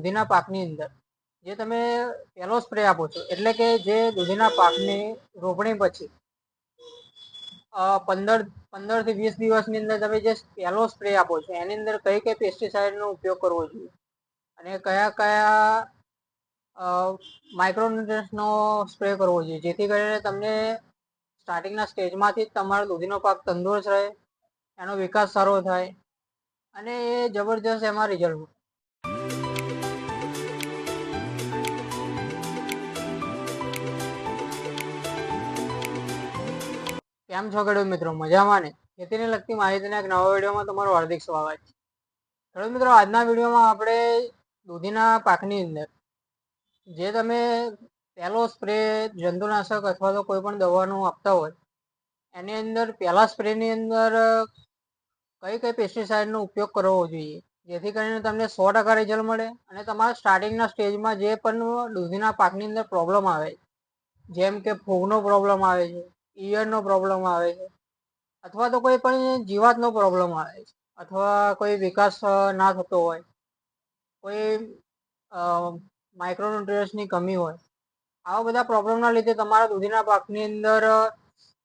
દૂધીના પાકની અંદર. જે તમે પહેલો સ્પ્રે આપો છો, એટલે કે જે દૂધીના પાકની રોપણી પછી પંદર પંદરથી વીસ દિવસની અંદર તમે જે પહેલો સ્પ્રે આપો છો, એની અંદર કઈ કઈ પેસ્ટિસાઇડનો ઉપયોગ કરવો જોઈએ? અને કયા કયા માઇક્રોન્યુટ્રન્સનો સ્પ્રે કરવો જોઈએ? જેથી કરીને તમને સ્ટાર્ટિંગના સ્ટેજમાંથી જ તમારો દૂધીનો પાક તંદુરસ્ત રહે, એનો વિકાસ સારો થાય, અને એ જબરજસ્ત એમાં રિઝલ્ટ કેમ છો ખેડૂત મિત્રો? મજામાં ને? ખેતીને લગતી માહિતીના એક નવા વિડીયોમાં તમારું હાર્દિક સ્વાગત છે. ખેડૂત મિત્રો, આજના વિડીયોમાં આપણે દૂધીના પાકની અંદર જે તમે પહેલો સ્પ્રે જંતુનાશક અથવા તો કોઈ પણ દવાનું આપતા હોય, એની અંદર પહેલા સ્પ્રેની અંદર કઈ કઈ પેસ્ટિસાઇડનો ઉપયોગ કરવો જોઈએ? જેથી કરીને તમને સો ટકા રિઝલ્ટ મળે અને તમારા સ્ટાર્ટિંગના સ્ટેજમાં જે પણ દૂધીના પાકની અંદર પ્રોબ્લેમ આવે, જેમ કે ફૂગનો પ્રોબ્લેમ આવે છે ઈયળનો પ્રોબ્લેમ આવે છે. અથવા તો કોઈ પણ જીવાતનો પ્રોબ્લેમ આવે છે. અથવા કોઈ વિકાસ ના થતો હોય. કોઈ માઇક્રોન્યુટ્રિયન્સની કમી હોય. આવા બધા પ્રોબ્લેમના લીધે તમારા દૂધીના પાકની અંદર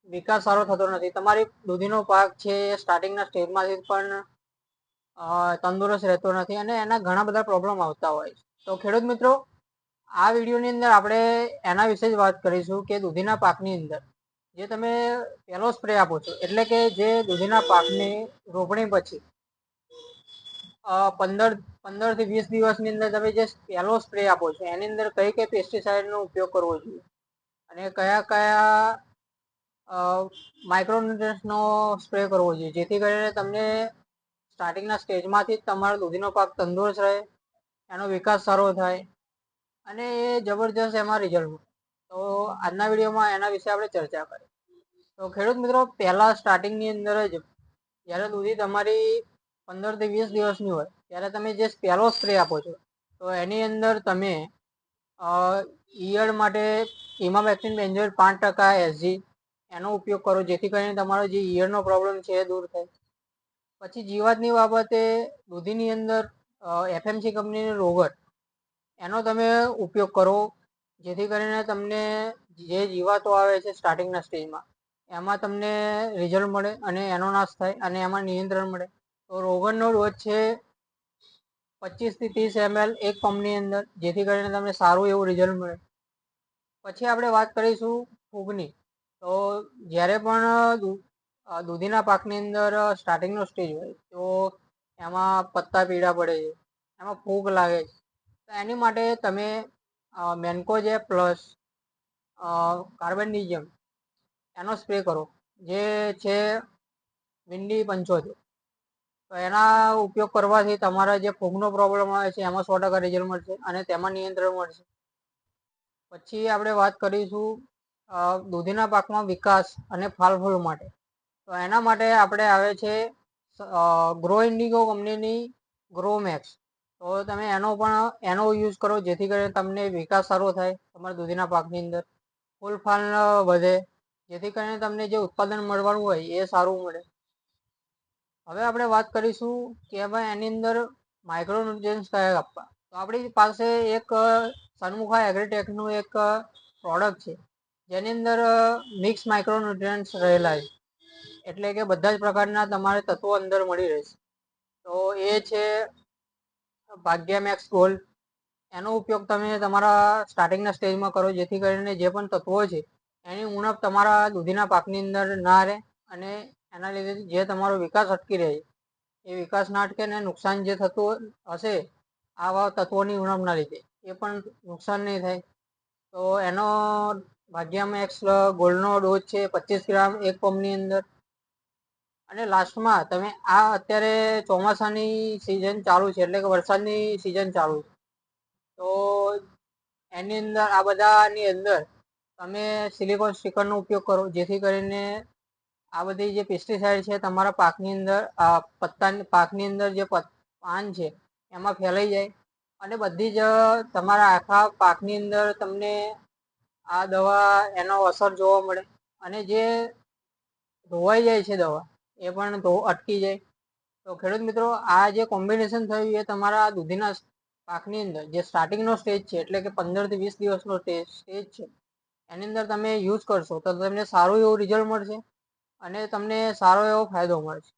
વિકાસ સારો થતો નથી. તમારી દૂધીનો પાક છે એ સ્ટાર્ટિંગના સ્ટેજમાંથી પણ તંદુરસ્ત રહેતો નથી અને એના ઘણા બધા પ્રોબ્લેમ આવતા હોય છે. તો ખેડૂત મિત્રો, આ વિડીયોની અંદર આપણે એના વિશે જ વાત કરીશું કે દૂધીના પાકની અંદર જે તમે પહેલો સ્પ્રે આપો છો, એટલે કે જે દૂધીના પાકની રોપણી પછી પંદર પંદરથી વીસ દિવસની અંદર તમે જે પહેલો સ્પ્રે આપો છો, એની અંદર કઈ કઈ પેસ્ટિસાઇડનો ઉપયોગ કરવો જોઈએ? અને કયા કયા માઇક્રોન્યુટ્રન્સનો સ્પ્રે કરવો જોઈએ? જેથી કરીને તમને સ્ટાર્ટિંગના સ્ટેજમાંથી જ તમારો દૂધીનો પાક તંદુરસ્ત રહે, એનો વિકાસ સારો થાય, અને એ જબરજસ્ત એમાં રિઝલ્ટ તો આજના વિડીયોમાં એના વિશે આપણે ચર્ચા કરીએ તો ખેડૂત મિત્રો, પહેલા સ્ટાર્ટિંગની અંદર જ, જ્યારે દૂધી તમારી પંદરથી વીસ દિવસની હોય, ત્યારે તમે જે પહેલો સ્પ્રે આપો છો, તો એની અંદર તમે ઈયળ માટે ઇમામેક્ટિન બેન્ઝોઇટ પાંચ ટકા એસજી એનો ઉપયોગ કરો, જેથી કરીને તમારો જે ઈયળનો પ્રોબ્લેમ છે એ દૂર થાય. પછી જીવાતની બાબતે દૂધીની અંદર એફએમસી કંપનીની રોગટ, એનો તમે ઉપયોગ કરો જેથી કરીને તમને જે જીવાતો આવે છે સ્ટાર્ટિંગના સ્ટેજમાં એમાં તમને રિઝલ્ટ મળે અને એનો નાશ થાય અને એમાં નિયંત્રણ મળે. તો રોગનનો ડોઝ છે પચીસથી ત્રીસ એમએલ એક પંપની અંદર, જેથી કરીને તમને સારું એવું રિઝલ્ટ મળે. પછી આપણે વાત કરીશું ફૂગની. તો જ્યારે પણ દૂધીના પાકની અંદર સ્ટાર્ટિંગનો સ્ટેજ હોય, તો એમાં પત્તા પીળા પડે છે. એમાં ફૂગ લાગે છે. તો એની માટે તમે મેન્કોજે પ્લસ કાર્બનિઝમ એનો સ્પ્રે કરો, જે છે વિન્ડી પંચોતેર. તો એના ઉપયોગ કરવાથી તમારા જે ફૂગનો પ્રોબ્લેમ આવે છે, એમાં સો ટકા રિઝલ્ટ મળશે અને તેમાં નિયંત્રણ મળશે. પછી આપણે વાત કરીશું દૂધીના પાકમાં વિકાસ અને ફાલ ફૂલ માટે. તો એના માટે આપણે આવે છે ગ્રો ઇન્ડિગો કંપનીની ગ્રો મેક્સ. તો તમે એનો પણ, એનો યુઝ કરો, જેથી કરીને તમને વિકાસ સારો થાય તમારા દૂધીના પાકની અંદર. ફૂલ ફાલ વધે, જેથી કરીને તમને જે ઉત્પાદન મળવાનું હોય એ સારું મળે. હવે આપણે વાત કરીશું કે ભાઈ એની અંદર માઇક્રોન્યુટ્રિયન્સ કયા આપવા. તો આપણી પાસે એક, સન્મુખા એગ્રીટેકનું એક પ્રોડક્ટ છે, જેની અંદર મિક્સ માઇક્રોન્યુટ્રિયન્સ રહેલા છે. એટલે કે બધા જ પ્રકારના તમારે તત્વો અંદર મળી રહેશે. તો એ છે ભાગ્યા મેક્સ ગોલ્ડ. એનો ઉપયોગ તમે તમારા સ્ટાર્ટિંગના સ્ટેજમાં કરો, જેથી કરીને જે પણ તત્વો છે, એની ઉણપ તમારા દૂધીના પાકની અંદર ના રહે અને એના લીધે જે તમારો વિકાસ અટકી રહે, એ વિકાસ ના અટકે ને નુકસાન જે થતું હશે, આવા તત્વોની ઉણપના લીધે, એ પણ નુકસાન નહીં થાય. તો એનો ભાગ્યા એક્સ ગોલ્ડનો ડોઝ છે પચીસ ગ્રામ એક પંપની અંદર અને લાસ્ટમાં તમે આ અત્યારે ચોમાસાની સિઝન ચાલુ છે, એટલે કે વરસાદની સિઝન ચાલુ છે. તો એની અંદર, આ બધાની અંદર તમે સિલિકોન સ્ટીકરનો ઉપયોગ કરો, જેથી કરીને આ બધી જે પેસ્ટિસાઇડ છે, તમારા પાકની અંદર પત્તાની, પાકની અંદર જે પાન છે, એમાં ફેલાઈ જાય. અને બધી જ તમારા આખા પાકની અંદર તમને આ દવા, એનો અસર જોવા મળે. અને જે ધોવાઈ જાય છે દવા એ પણ તો અટકી જાય. તો ખેડૂત મિત્રો, આ જે કોમ્બિનેશન થયું એ તમારા દૂધીના પાકની અંદર, જે સ્ટાર્ટિંગનો સ્ટેજ છે, એટલે કે પંદરથી વીસ દિવસનો સ્ટેજ છે, એની અંદર તમે યુઝ કરશો તો તમને સારું એવું રિઝલ્ટ મળશે અને તમને સારો એવો ફાયદો મળશે.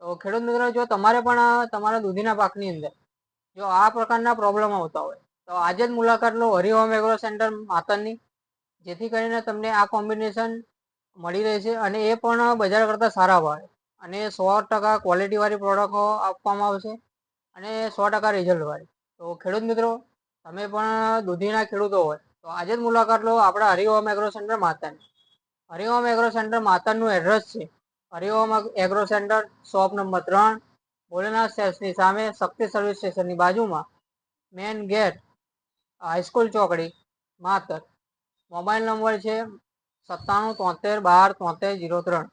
તો ખેડૂત મિત્રો, જો તમારે પણ તમારા દૂધીના પાકની અંદર જો આ પ્રકારના પ્રોબ્લેમ આવતા હોય, તો આજે જ મુલાકાત લો હરિઓમ એગ્રો સેન્ટર માતરની જેથી કરીને તમને આ કોમ્બિનેશન મળી રહેશે અને એ પણ બજાર કરતાં સારા ભાવે. અને સો ટકા ક્વોલિટીવાળી પ્રોડક્ટો આપવામાં આવશે અને સો ટકા રિઝલ્ટવાળી તો ખેડૂત મિત્રો, તમે પણ દૂધીના ખેડૂતો હોય, તો આજે જ મુલાકાત લો આપણા હરિઓમ એગ્રો સેન્ટર માતાની. હરિઓમ એગ્રો સેન્ટર માતાનું એડ્રેસ છે. Hariom agro centre shop number ત્રણ, ભોલેનાથ સેલ્સની સામે શક્તિ સર્વિસ સ્ટેશનની બાજુમાં મેન ગેટ હાઈસ્કૂલ ચોકડી, માતર. મોબાઈલ નંબર છે સત્તાણું તોતેર બાર તોતેર જીરો ત્રણ.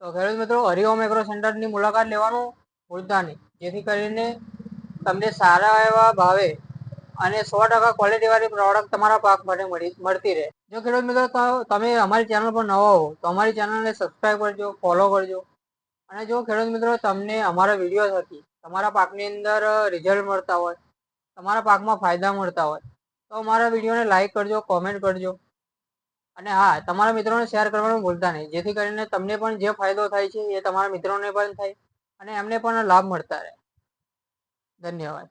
તો ખેડૂત મિત્રો હરિઓમ એગ્રો સેન્ટરની મુલાકાત લેવાનું ભૂલતા જેથી કરીને તમને સારા એવા ભાવે અને સો ટકા ક્વોલિટીવાળી પ્રોડક્ટ તમારા પાક માટે મળી, મળતી રહે. જો ખેડૂત મિત્રો તમે અમારી ચેનલ પર નવા હો, તો અમારી ચેનલને સબસ્ક્રાઈબ કરજો ફોલો કરજો. અને જો ખેડૂત મિત્રો, તમને અમારા વીડિયો થકી તમારા પાકની અંદર રિઝલ્ટ મળતા હોય, તમારા પાકમાં ફાયદા મળતા હોય, તો અમારા વિડીયોને લાઈક કરજો કોમેન્ટ કરજો. અને હા, તમારા મિત્રોને શેર કરવાનું ભૂલતા નહીં. જેથી કરીને તમને પણ જે ફાયદો થાય છે એ તમારા મિત્રોને પણ થાય અને એમને પણ લાભ મળતા રહે. ધન્યવાદ.